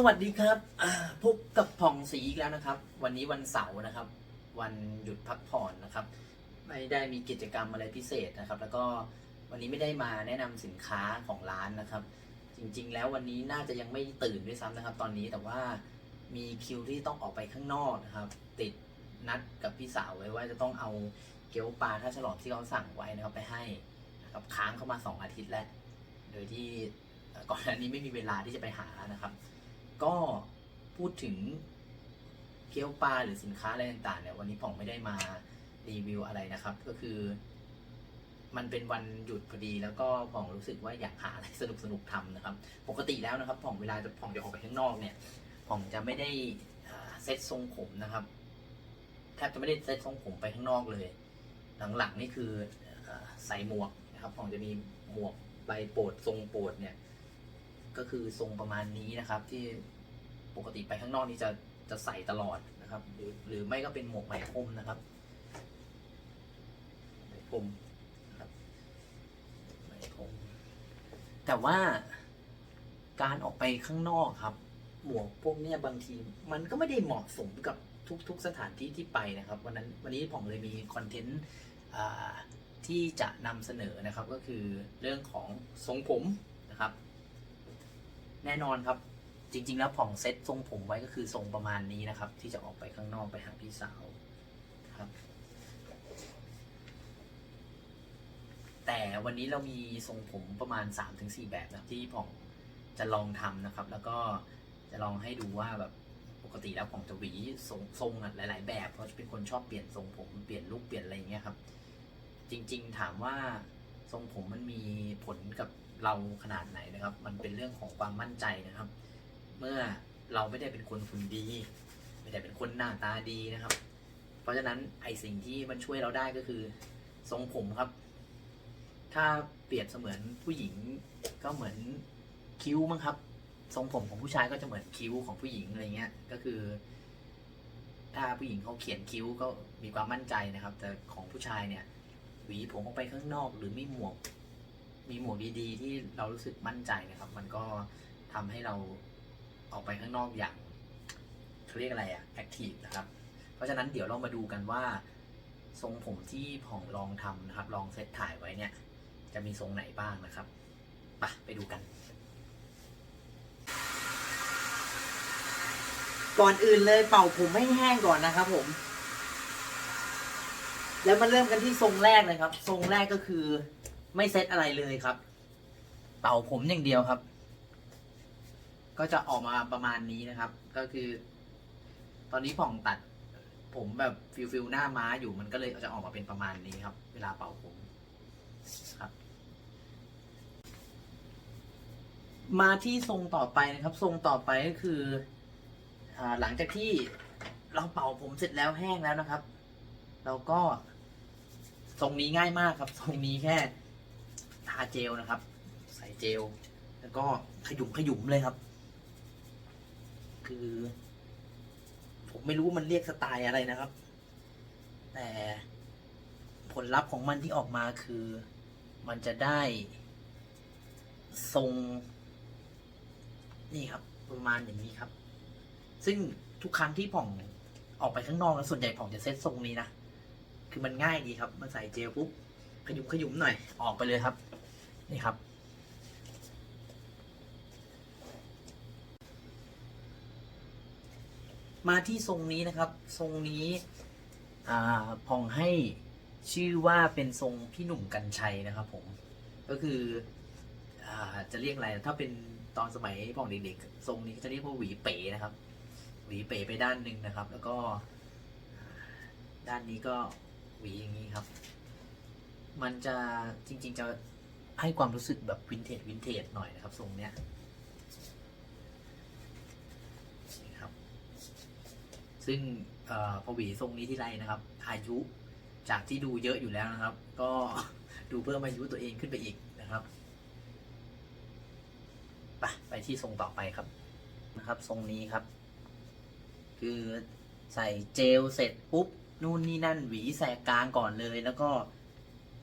สวัสดีครับพบกับผ่องศรีอีกแล้วนะครับ วันนี้วันเสาร์นะครับ วันหยุดพักผ่อนนะครับ ไม่ได้มีกิจกรรมอะไรพิเศษนะครับ แล้วก็วันนี้ไม่ได้มาแนะนำสินค้าของร้านนะครับ จริงๆ แล้ววันนี้น่าจะยังไม่ตื่นด้วยซ้ำนะครับ ตอนนี้แต่ว่ามีคิวที่ต้องออกไปข้างนอกนะครับ ติดนัดกับพี่สาวไว้ว่าจะต้องเอาเกี๊ยวปลาท่าฉลอมที่เขาสั่งไว้นะครับไปให้นะครับค้างเข้ามาสองอาทิตย์แล้ว โดยที่ก่อนหน้านี้ไม่มีเวลาที่จะไปหานะครับ ก็พูดถึงเกี๊ยวปลาหรือสินค้าอะไรต่างๆเนี่ยวันนี้ผมไม่ได้มารีวิวอะไรนะครับ ก็คือ มันเป็นวันหยุดพอดี แล้วก็ผมรู้สึกว่าอยากหาอะไรสนุกสนุกๆทำนะครับ ปกติแล้วนะครับผมเวลาจะผมจะออกไปข้างนอกเนี่ยผมจะไม่ได้เซ็ตทรงผมนะครับแทบจะไม่ได้เซ็ตทรงผมไปข้างนอกเลย หลังๆนี่คือใส่หมวกนะครับผมจะมีหมวกใบโปรดทรงโปรดเนี่ย ก็คือทรงประมาณนี้นะครับ ที่ปกติไปข้างนอกนี่จะจะใส่ตลอดนะครับ หรือหรือไม่ก็เป็นหมวกไหมพรมนะครับไหมพรมนะครับไหมพรมแต่ว่าการออกไปข้างนอกครับ หมวกพวกเนี้ยบางที มันก็ไม่ได้เหมาะสมกับทุก ๆ สถานที่ที่ไปนะครับ วันนั้นวันนี้ผมเลยมีคอนเทนต์ที่จะนำเสนอนะครับก็คือเรื่องของทรงผมนะครับ แน่นอนครับ จริง ๆ แล้วผ่องเซ็ตทรงผมไว้ก็คือทรงประมาณนี้นะครับ ที่จะออกไปข้างนอกไปหาพี่สาวครับ แต่วันนี้เรามีทรงผมประมาณ 3-4 แบบนะที่ผ่องจะลองทำนะครับ แล้วก็จะลองให้ดูว่าแบบปกติแล้วผ่องจะหวีทรงทรงอะหลาย ๆ แบบเพราะเป็นคนชอบเปลี่ยนทรงผมเปลี่ยนลุคเปลี่ยนอะไรอย่างเงี้ยครับ จริง ๆ ถามว่าทรงผมมันมีผลกับ เราขนาดไหนนะครับ มันเป็นเรื่องของความมั่นใจนะครับ เมื่อเราไม่ได้เป็นคนหุ่นดี ไม่ได้เป็นคนหน้าตาดีนะครับ เพราะฉะนั้นไอสิ่งที่มันช่วยเราได้ก็คือทรงผมครับ ถ้าเปรียบเสมือนผู้หญิงก็เหมือนคิ้วมั้งครับ ทรงผมของผู้ชายก็จะเหมือนคิ้วของผู้หญิงอะไรเงี้ย ก็คือ ถ้าผู้หญิงเขาเขียนคิ้วก็มีความมั่นใจนะครับ แต่ของผู้ชายเนี่ยหวีผมออกไปข้างนอก หรือมีหมวก มีหมวกดีๆที่เรารู้สึกมั่นใจนะครับ มันก็ทำให้เราออกไปข้างนอกอย่างเขาเรียกอะไรอะแอคทีฟนะครับ เพราะฉะนั้นเดี๋ยวเรามาดูกันว่า ทรงผมที่ผ่องลองทำนะครับ ลองเซตถ่ายไว้เนี่ย จะมีทรงไหนบ้างนะครับไปไปดูกัน ก่อนอื่นเลยเป่าผมให้แห้งก่อนนะครับผม แล้วมาเริ่มกันที่ทรงแรกเลยครับ ทรงแรกก็คือ ไม่เซตอะไรเลยครับ เป่าผมอย่างเดียวครับ ก็จะออกมาประมาณนี้นะครับ ก็คือ ตอนนี้ผ่องตัด ผมแบบฟิลฟิลหน้าม้าอยู่มันก็เลยจะออกมาเป็นประมาณนี้ครับ เวลาเป่าผมครับ มาที่ทรงต่อไปนะครับ ทรงต่อไปก็คืออหลังจากที่เราเป่าผมเสร็จแล้วแห้งแล้วนะครับ เราก็ทรงนี้ง่ายมากครับ ทรงนี้แค่าเจลนะครับ ใส่เจล แล้วก็ขยุมขยุมเลยครับ คือ ผมไม่รู้มันเรียกสไตล์อะไรนะครับ แต่ผลลัพธ์ของมันที่ออกมาคือมันจะได้ ทรง นี่ครับ ประมาณอย่างนี้ครับ ซึ่งทุกครั้งที่ผ่องออกไปข้างนอกแล้วส่วนใหญ่ผ่องจะเซตทรงนี้นะ คือมันง่ายดีครับ มันใส่เจลปุ๊บขยุมขยุมหน่อย ออกไปเลยครับ นี่ครับ มาที่ทรงนี้นะครับ ทรงนี้อพองให้ชื่อว่าเป็นทรงพี่หนุ่มกัญชัยนะครับผม ก็คืออจะเรียกอะไร ถ้าเป็นตอนสมัยพองเด็กๆ ทรงนี้จะเรียกว่าหวีเป๋นะครับ หวีเป๋ไปด้านหนึ่งนะครับ แล้วก็ด้านนี้ก็หวีอย่างนี้ครับ มันจะจริงๆจะ ให้ความรู้สึกแบบวินเทจวินเทจหน่อยนะครับทรงเนี้ยนี่ครับ ซึ่งอพอหวีทรงนี้ที่ไรนะครับ อายุจากที่ดูเยอะอยู่แล้วนะครับ ก็ดูเพิ่มอายุตัวเองขึ้นไปอีกนะครับไปไปที่ทรงต่อไปครับนะครับ ทรงนี้ครับ คือใส่เจลเสร็จปุ๊บนู่นนี่นั่นหวีแสกกลางก่อนเลย แล้วก็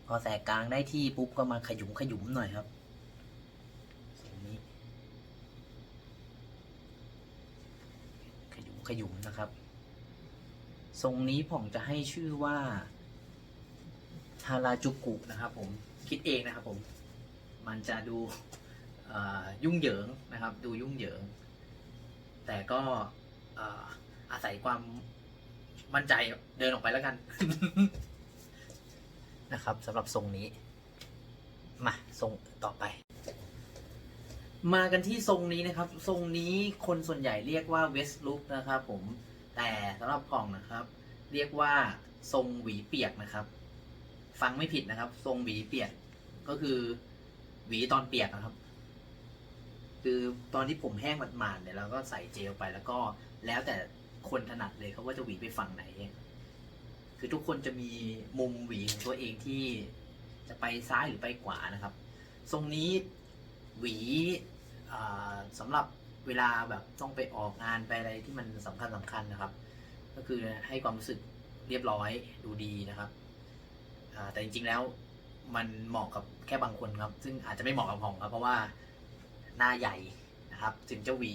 พอแสกกลางได้ที่ปุ๊บก็มาขยุมขยุมหน่อยครับตรงนี้ขยุมขยุมนะครับ ทรงนี้ผมจะให้ชื่อว่าฮาราจูกุนะครับผมคิดเองนะครับผม มันจะดูยุ่งเหยิงนะครับ ดูยุ่งเหยิง แต่ก็เอ่ออาศัยความมั่นใจเดินออกไปแล้วกัน นะครับสำหรับทรงนี้ มาทรงต่อไป มากันที่ทรงนี้นะครับ ทรงนี้คนส่วนใหญ่เรียกว่าเวสลุกนะครับ ผมแต่สำหรับผ่องนะครับ เรียกว่าทรงหวีเปียกนะครับ ฟังไม่ผิดนะครับ ทรงหวีเปียกก็คือหวีตอนเปียกนะครับ คือตอนที่ผมแห้งหมาดๆเนี่ยเราก็ใส่เจลไปแล้วก็แล้วแต่คนถนัดเลยเขาว่าจะหวีไปฝั่งไหน คือทุกคนจะมีมุมหวีของตัวเองที่จะไปซ้ายหรือไปขวานะครับ ทรงนี้หวีอ่าสำหรับเวลาแบบต้องไปออกงานไปอะไรที่มันสำคัญสำคัญนะครับ ก็คือให้ความรู้สึกเรียบร้อยดูดีนะครับแต่จริงๆแล้วมันเหมาะกับแค่บางคนครับ ซึ่งอาจจะไม่เหมาะกับผมครับ เพราะว่าหน้าใหญ่นะครับ ถึงจะหวี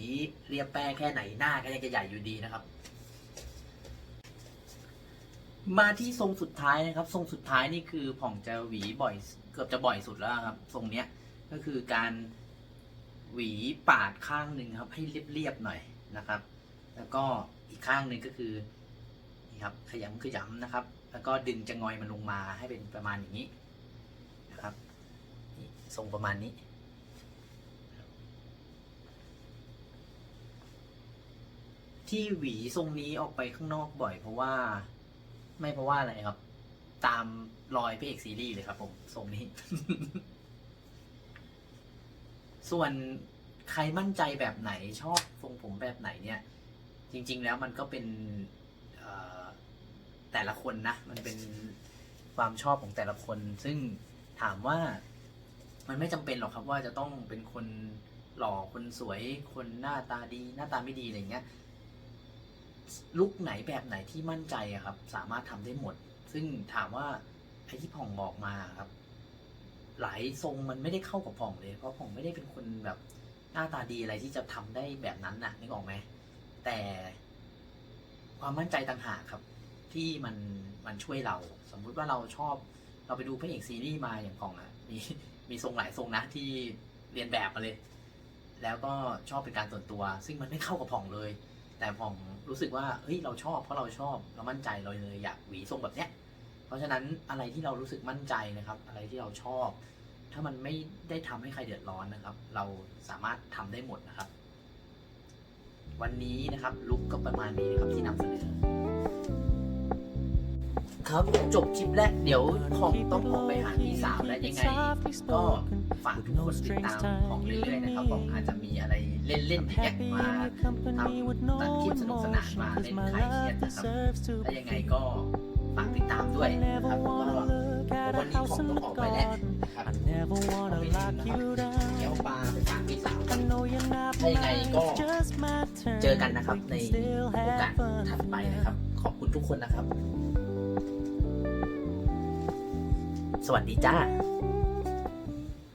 เรียบแป้งแค่ไหนหน้าก็ยังจะใหญ่อยู่ดีนะครับ มาที่ทรงสุดท้ายนะครับ ทรงสุดท้ายนี่คือผ่องจะหวีบ่อย เกือบจะบ่อยสุดแล้วครับ ทรงเนี้ยก็คือการหวีปาดข้างหนึ่งครับ ให้เรียบๆหน่อยนะครับ แล้วก็อีกข้างหนึ่งก็คือนี่ครับขยำขยำนะครับ แล้วก็ดึงจะงอยมันลงมาให้เป็นประมาณอย่างนี้นะครับทรงประมาณนี้ที่หวีทรงนี้ออกไปข้างนอกบ่อยเพราะว่า ไม่เพราะว่าอะไรครับ ตามรอยพระเอกซีรีส์เลยครับผมทรงนี้ ส่วนใครมั่นใจแบบไหนชอบทรงผมแบบไหนเนี่ย จริง ๆ แล้วมันก็เป็นแต่ละคนนะ มันเป็นความชอบของแต่ละคน ซึ่งถามว่ามันไม่จำเป็นหรอกครับว่าจะต้องเป็นคนหล่อคนสวยคนหน้าตาดี หน้าตาไม่ดีอะไรเงี้ย ลุกไหนแบบไหนที่มั่นใจอะครับ สามารถทำได้หมด ซึ่งถามว่าไอ้ที่ผ่องบอกมาครับ หลายทรงมันไม่ได้เข้ากับผ่องเลย เพราะผ่องไม่ได้เป็นคนแบบหน้าตาดีอะไรที่จะทำได้แบบนั้นน่ะนึกออกไหมแต่ความมั่นใจต่างหากครับ ที่มันมันช่วยเรา สมมุติว่าเราชอบ เราไปดูพระเอกซีรีส์มาอย่างผ่องอะมีมีทรงหลายทรงนะที่เรียนแบบมาเลย แล้วก็ชอบเป็นการส่วนตัว ซึ่งมันไม่เข้ากับผ่องเลย แต่ผม รู้สึกว่าเฮ้ยเราชอบเพราะเราชอบเรามั่นใจเราเลยอยากหวีทรงแบบเนี้ยเพราะฉะนั้นอะไรที่เรารู้สึกมั่นใจนะครับ อะไรที่เราชอบ ถ้ามันไม่ได้ทำให้ใครเดือดร้อนนะครับ เราสามารถทำได้หมดนะครับ วันนี้นะครับลุกก็ประมาณนี้นะครับที่นำเสนอ ครับจบคลิปแรกเดี๋ยวของต้องออกไปหาพี่สาวแล้วยังไง ก็ฝากทุกคนติดตามของเรื่อยๆนะครับผมอาจจะมีอะไรเล่นๆอย่างเงี้ยมาทำตัดคลิปสนุกสนานมาเล่นคลายเครียดนะครับแล้วยังไงก็ฝากติดตามด้วยนะครับก็วันนี้ผมต้องออกไปแล้วนะครับไปทิ้งนะครับเดี๋ยวปลาไปฝากพี่สาวถ้ายังไงก็เจอกันนะครับในโอกาสถัดไปนะครับ ขอบคุณทุกคนนะครับ สวัสดีจ้า